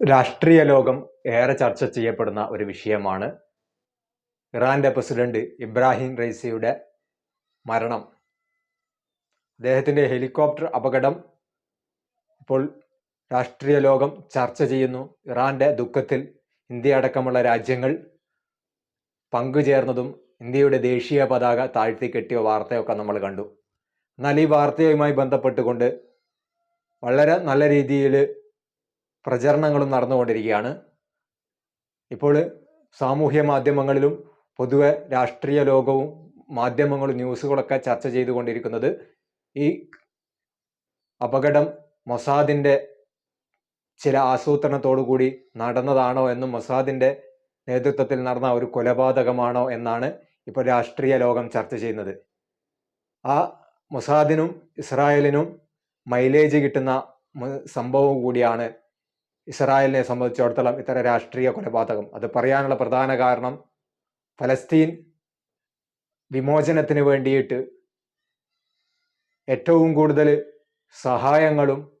രാഷ്ട്രീയ ലോകം ഏറെ ചർച്ച ചെയ്യപ്പെടുന്ന ഒരു വിഷയമാണ് ഇറാന്റെ പ്രസിഡന്റ് ഇബ്രാഹിം റൈസിയുടെ മരണം. അദ്ദേഹത്തിന്റെ ഹെലികോപ്റ്റർ അപകടം ഇപ്പോൾ രാഷ്ട്രീയ ലോകം ചർച്ച ചെയ്യുന്നു. ഇറാന്റെ ദുഃഖത്തിൽ ഇന്ത്യ അടക്കമുള്ള രാജ്യങ്ങൾ പങ്കുചേർന്നതും ഇന്ത്യയുടെ ദേശീയ പതാക താഴ്ത്തി കെട്ടിയ വാർത്തയൊക്കെ നമ്മൾ കണ്ടു. എന്നാൽ ഈ വാർത്തയുമായി ബന്ധപ്പെട്ടുകൊണ്ട് വളരെ നല്ല രീതിയിൽ പ്രചരണങ്ങളും നടന്നുകൊണ്ടിരിക്കുകയാണ്. ഇപ്പോൾ സാമൂഹ്യ മാധ്യമങ്ങളിലും പൊതുവെ രാഷ്ട്രീയ ലോകവും മാധ്യമങ്ങളും ന്യൂസുകളൊക്കെ ചർച്ച ചെയ്തുകൊണ്ടിരിക്കുന്നത് ഈ അപകടം മൊസാദിന്റെ ചില ആസൂത്രണത്തോടു കൂടി നടന്നതാണോ എന്നും മൊസാദിന്റെ നേതൃത്വത്തിൽ നടന്ന ഒരു കൊലപാതകമാണോ എന്നാണ് ഇപ്പോൾ രാഷ്ട്രീയ ലോകം ചർച്ച ചെയ്യുന്നത്. ആ മൊസാദിനും ഇസ്രായേലിനും മൈലേജ് കിട്ടുന്ന സംഭവം കൂടിയാണ് ഇസ്രായേലിനെ സംബന്ധിച്ചിടത്തോളം ഇത്തരം രാഷ്ട്രീയ കൊലപാതകം. അത് പറയാനുള്ള പ്രധാന കാരണം ഫലസ്തീൻ വിമോചനത്തിന് വേണ്ടിയിട്ട് ഏറ്റവും കൂടുതൽ സഹായങ്ങളും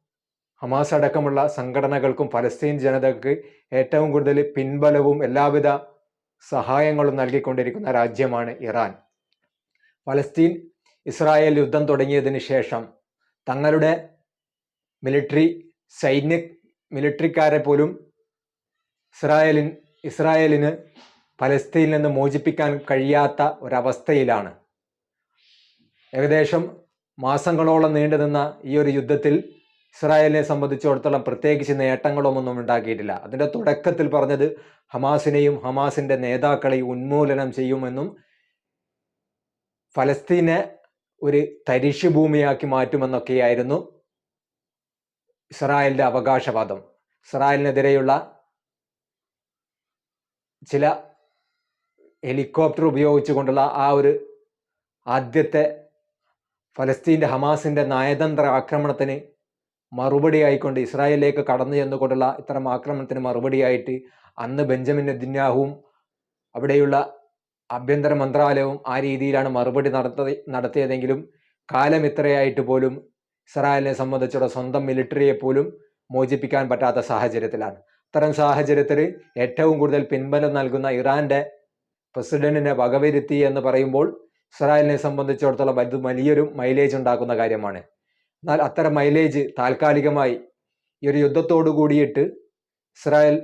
ഹമാസ് അടക്കമുള്ള സംഘടനകൾക്കും ഫലസ്തീൻ ജനതയ്ക്ക് ഏറ്റവും കൂടുതൽ പിൻബലവും എല്ലാവിധ സഹായങ്ങളും നൽകിക്കൊണ്ടിരിക്കുന്ന രാജ്യമാണ് ഇറാൻ. ഫലസ്തീൻ ഇസ്രായേൽ യുദ്ധം തുടങ്ങിയതിന് ശേഷം തങ്ങളുടെ മിലിറ്ററി സൈന്യ മിലിറ്ററിക്കാരെ പോലും ഇസ്രായേലിൻ ഇസ്രായേലിന് പലസ്തീനിൽ നിന്ന് മോചിപ്പിക്കാൻ കഴിയാത്ത ഒരവസ്ഥയിലാണ്. ഏകദേശം മാസങ്ങളോളം നീണ്ടു നിന്ന ഈ ഒരു യുദ്ധത്തിൽ ഇസ്രായേലിനെ സംബന്ധിച്ചിടത്തോളം പ്രത്യേകിച്ച് നേട്ടങ്ങളൊന്നും ഉണ്ടാക്കിയിട്ടില്ല. അതിന്റെ തുടക്കത്തിൽ പറഞ്ഞത് ഹമാസിനെയും ഹമാസിന്റെ നേതാക്കളെയും ഉന്മൂലനം ചെയ്യുമെന്നും ഫലസ്തീനെ ഒരു തരിശുഭൂമിയാക്കി മാറ്റുമെന്നൊക്കെയായിരുന്നു ഇസ്രായേലിന്റെ അവകാശവാദം. ഇസ്രായേലിനെതിരെയുള്ള ചില ഹെലികോപ്റ്റർ ഉപയോഗിച്ചുകൊണ്ടുള്ള ആ ഒരു ആദ്യത്തെ ഫലസ്തീന്റെ ഹമാസിന്റെ നയതന്ത്ര ആക്രമണത്തിന് മറുപടി ആയിക്കൊണ്ട് ഇസ്രായേലിലേക്ക് കടന്നു ചെന്നുകൊണ്ടുള്ള ഇത്തരം ആക്രമണത്തിന് മറുപടിയായിട്ട് അന്ന് ബെഞ്ചമിൻ നെതിന്യാഹുവും അവിടെയുള്ള ആഭ്യന്തര മന്ത്രാലയവും ആ രീതിയിലാണ് മറുപടി നടത്തി നടത്തിയതെങ്കിലും കാലം ഇത്രയായിട്ട് പോലും ഇസ്രായേലിനെ സംബന്ധിച്ചുള്ള സ്വന്തം മിലിറ്ററിയെ പോലും മോചിപ്പിക്കാൻ പറ്റാത്ത സാഹചര്യത്തിലാണ്. അത്തരം സാഹചര്യത്തിൽ ഏറ്റവും കൂടുതൽ പിൻബലം നൽകുന്ന ഇറാന്റെ പ്രസിഡന്റിനെ വകവരുത്തി എന്ന് പറയുമ്പോൾ ഇസ്രായേലിനെ സംബന്ധിച്ചിടത്തോളം അത് വലിയൊരു മൈലേജ് ഉണ്ടാക്കുന്ന കാര്യമാണ്. എന്നാൽ അത്തരം മൈലേജ് താൽക്കാലികമായി ഈ ഒരു യുദ്ധത്തോടു കൂടിയിട്ട് ഇസ്രായേൽ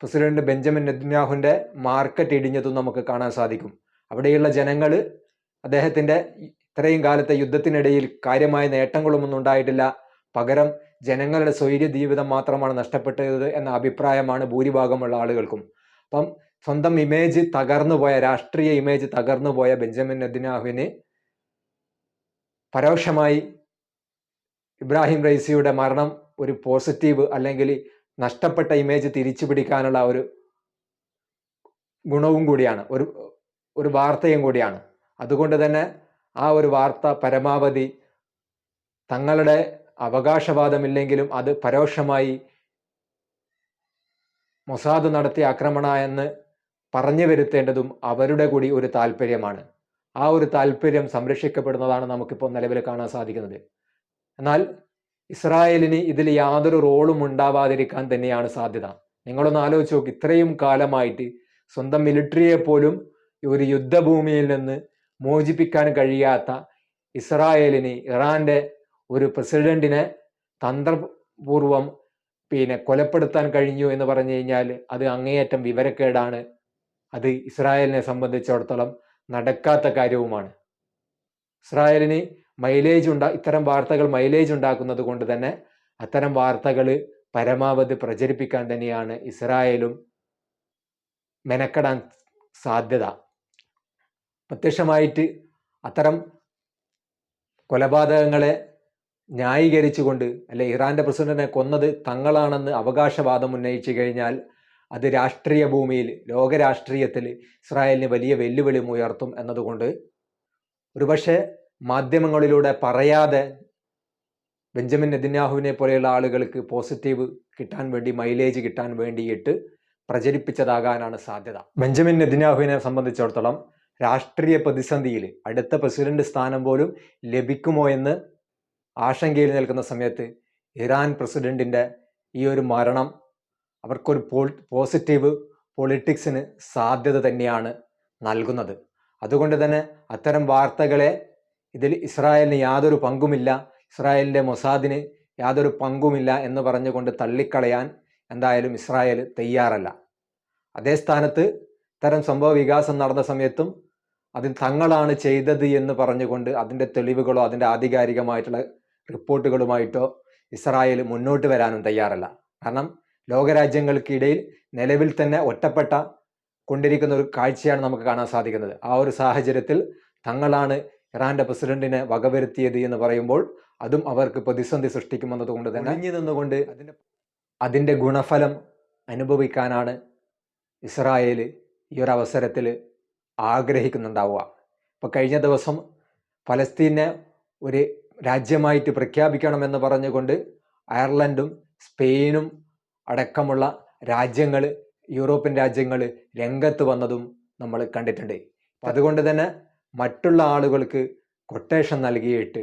പ്രസിഡന്റ് ബെഞ്ചമിൻ നെതന്യാഹുവിന്റെ മാർക്കറ്റ് ഇടിഞ്ഞതും നമുക്ക് കാണാൻ സാധിക്കും. അവിടെയുള്ള ജനങ്ങൾ അദ്ദേഹത്തിന്റെ ഇത്രയും കാലത്തെ യുദ്ധത്തിനിടയിൽ കാര്യമായ നേട്ടങ്ങളൊന്നും ഉണ്ടായിട്ടില്ല. പകരം ജനങ്ങളുടെ സ്വൈര്യ ജീവിതം മാത്രമാണ് നഷ്ടപ്പെട്ടത് എന്ന അഭിപ്രായമാണ് ഭൂരിഭാഗമുള്ള ആളുകൾക്കും. അപ്പം സ്വന്തം ഇമേജ് തകർന്നു പോയ രാഷ്ട്രീയ ഇമേജ് തകർന്നു പോയ ബെഞ്ചമിൻ നദിനാഹുവിന് പരോക്ഷമായി ഇബ്രാഹിം റൈസിയുടെ മരണം ഒരു പോസിറ്റീവ് അല്ലെങ്കിൽ നഷ്ടപ്പെട്ട ഇമേജ് തിരിച്ചു പിടിക്കാനുള്ള ഒരു ഗുണവും കൂടിയാണ്. ഒരു ഒരു വാർത്തയും കൂടിയാണ്. അതുകൊണ്ട് തന്നെ ആ ഒരു വാർത്ത പരമാവധി തങ്ങളുടെ അവകാശവാദമില്ലെങ്കിലും അത് പരോക്ഷമായി മൊസാദ് നടത്തിയ ആക്രമണ എന്ന് പറഞ്ഞു വരുത്തേണ്ടതും അവരുടെ കൂടി ഒരു താല്പര്യമാണ്. ആ ഒരു താല്പര്യം സംരക്ഷിക്കപ്പെടുന്നതാണ് നമുക്കിപ്പോൾ നിലവിൽ കാണാൻ സാധിക്കുന്നത്. എന്നാൽ ഇസ്രായേലിന് ഇതിൽ യാതൊരു റോളും ഉണ്ടാവാതിരിക്കാൻ തന്നെയാണ് സാധ്യത. നിങ്ങളൊന്ന് ആലോചിച്ച് നോക്ക് ഇത്രയും കാലമായിട്ട് സ്വന്തം മിലിറ്ററിയെ പോലും ഒരു യുദ്ധഭൂമിയിൽ നിന്ന് മോചിപ്പിക്കാൻ കഴിയാത്ത ഇസ്രായേലിന് ഇറാന്റെ ഒരു പ്രസിഡന്റിനെ തന്ത്രപൂർവം പിന്നെ കൊലപ്പെടുത്താൻ കഴിഞ്ഞു എന്ന് പറഞ്ഞു കഴിഞ്ഞാൽ അത് അങ്ങേയറ്റം വിവരക്കേടാണ്. അത് ഇസ്രായേലിനെ സംബന്ധിച്ചിടത്തോളം നടക്കാത്ത കാര്യവുമാണ്. ഇസ്രായേലിന് മൈലേജ് ഉണ്ടാ ഇത്തരം വാർത്തകൾ മൈലേജ് ഉണ്ടാക്കുന്നത് കൊണ്ട് തന്നെ അത്തരം വാർത്തകൾ പരമാവധി പ്രചരിപ്പിക്കാൻ തന്നെയാണ് ഇസ്രായേലും മെനക്കെടാൻ സാധ്യത. പ്രത്യക്ഷമായിട്ട് അത്തരം കൊലപാതകങ്ങളെ ന്യായീകരിച്ചുകൊണ്ട് അല്ലെ ഇറാന്റെ പ്രസിഡന്റിനെ കൊന്നത് തങ്ങളാണെന്ന് അവകാശവാദം ഉന്നയിച്ചു കഴിഞ്ഞാൽ അത് രാഷ്ട്രീയ ഭൂമിയിൽ ലോകരാഷ്ട്രീയത്തിൽ ഇസ്രായേലിന് വലിയ വെല്ലുവിളി ഉയർത്തും എന്നതുകൊണ്ട് ഒരുപക്ഷെ മാധ്യമങ്ങളിലൂടെ പറയാതെ ബെഞ്ചമിൻ നെതിന്യാഹുവിനെ പോലെയുള്ള ആളുകൾക്ക് പോസിറ്റീവ് കിട്ടാൻ വേണ്ടി മൈലേജ് കിട്ടാൻ വേണ്ടിയിട്ട് പ്രചരിപ്പിച്ചതാകാനാണ് സാധ്യത. ബെഞ്ചമിൻ നെതിന്യാഹുവിനെ സംബന്ധിച്ചിടത്തോളം രാഷ്ട്രീയ പ്രതിസന്ധിയിൽ അടുത്ത പ്രസിഡന്റ് സ്ഥാനം പോലും ലഭിക്കുമോ എന്ന് ആശങ്കയിൽ നിൽക്കുന്ന സമയത്ത് ഇറാൻ പ്രസിഡന്റിന്റെ ഈ ഒരു മരണം അവർക്കൊരു പോൾ പോസിറ്റീവ് പൊളിറ്റിക്സിന് സാധ്യത തന്നെയാണ് നൽകുന്നത്. അതുകൊണ്ട് തന്നെ അത്തരം വാർത്തകളെ ഇതിൽ ഇസ്രായേലിന് യാതൊരു പങ്കുമില്ല ഇസ്രായേലിന്റെ മൊസാദിന് യാതൊരു പങ്കുമില്ല എന്ന് പറഞ്ഞുകൊണ്ട് തള്ളിക്കളയാൻ എന്തായാലും ഇസ്രായേൽ തയ്യാറല്ല. അതേ സ്ഥാനത്ത് ഇത്തരം സംഭവ വികാസം നടന്ന സമയത്തും അതിൽ തങ്ങളാണ് ചെയ്തത് എന്ന് പറഞ്ഞുകൊണ്ട് അതിന്റെ തെളിവുകളോ അതിന്റെ ആധികാരികമായിട്ടുള്ള റിപ്പോർട്ടുകളുമായിട്ടോ ഇസ്രായേൽ മുന്നോട്ട് വരാനും തയ്യാറല്ല. കാരണം ലോകരാജ്യങ്ങൾക്കിടയിൽ നിലവിൽ തന്നെ ഒറ്റപ്പെട്ട കൊണ്ടിരിക്കുന്ന ഒരു കാഴ്ചയാണ് നമുക്ക് കാണാൻ സാധിക്കുന്നത്. ആ ഒരു സാഹചര്യത്തിൽ തങ്ങളാണ് ഇറാന്റെ പ്രസിഡന്റിനെ വകവരുത്തിയത് എന്ന് പറയുമ്പോൾ അതും അവർക്ക് പ്രതിസന്ധി സൃഷ്ടിക്കുമെന്നത് കൊണ്ട് തന്നെ അഞ്ഞു നിന്നുകൊണ്ട് അതിന്റെ അതിന്റെ ഗുണഫലം അനുഭവിക്കാനാണ് ഇസ്രായേൽ ഈ ഒരു അവസരത്തിൽ ആഗ്രഹിക്കുന്നുണ്ടാവുക. ഇപ്പോൾ കഴിഞ്ഞ ദിവസം ഫലസ്തീനെ ഒരു രാജ്യമായിട്ട് പ്രഖ്യാപിക്കണമെന്ന് പറഞ്ഞുകൊണ്ട് അയർലൻഡും സ്പെയിനും അടക്കമുള്ള രാജ്യങ്ങൾ യൂറോപ്യൻ രാജ്യങ്ങൾ രംഗത്ത് വന്നതും നമ്മൾ കണ്ടിട്ടുണ്ട്. അതുകൊണ്ട് തന്നെ മറ്റുള്ള ആളുകൾക്ക് കൊട്ടേഷൻ നൽകിയിട്ട്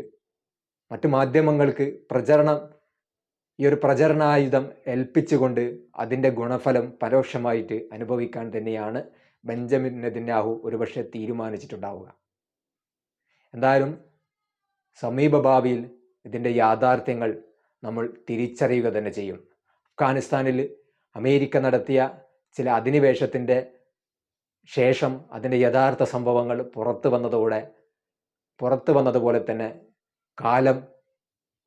മറ്റു മാധ്യമങ്ങൾക്ക് പ്രചരണം ഈ ഒരു പ്രചരണായുധം ഏൽപ്പിച്ചുകൊണ്ട് അതിന്റെ ഗുണഫലം പരോക്ഷമായിട്ട് അനുഭവിക്കാൻ തന്നെയാണ് ബെഞ്ചമിൻ നെതിന്യാഹു ഒരുപക്ഷെ തീരുമാനിച്ചിട്ടുണ്ടാവുക. എന്തായാലും സമീപ ഭാവിയിൽ ഇതിന്റെ യാഥാർത്ഥ്യങ്ങൾ നമ്മൾ തിരിച്ചറിയുക തന്നെ ചെയ്യും. അഫ്ഗാനിസ്ഥാനിൽ അമേരിക്ക നടത്തിയ ചില അധിനിവേശത്തിന്റെ ശേഷം അതിന്റെ യഥാർത്ഥ സംഭവങ്ങൾ പുറത്തു വന്നതോടെ പുറത്തു വന്നതുപോലെ തന്നെ കാലം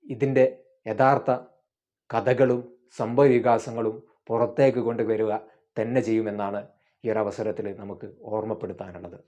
ഇതിന്റെ യഥാർത്ഥ കഥകളും സംഭവവികാസങ്ങളും പുറത്തേക്ക് കൊണ്ടുവരിക തന്നെ ചെയ്യുമെന്നാണ് ഈ ഒരു അവസരത്തിൽ നമുക്ക് ഓർമ്മപ്പെടുത്താനുള്ളത്.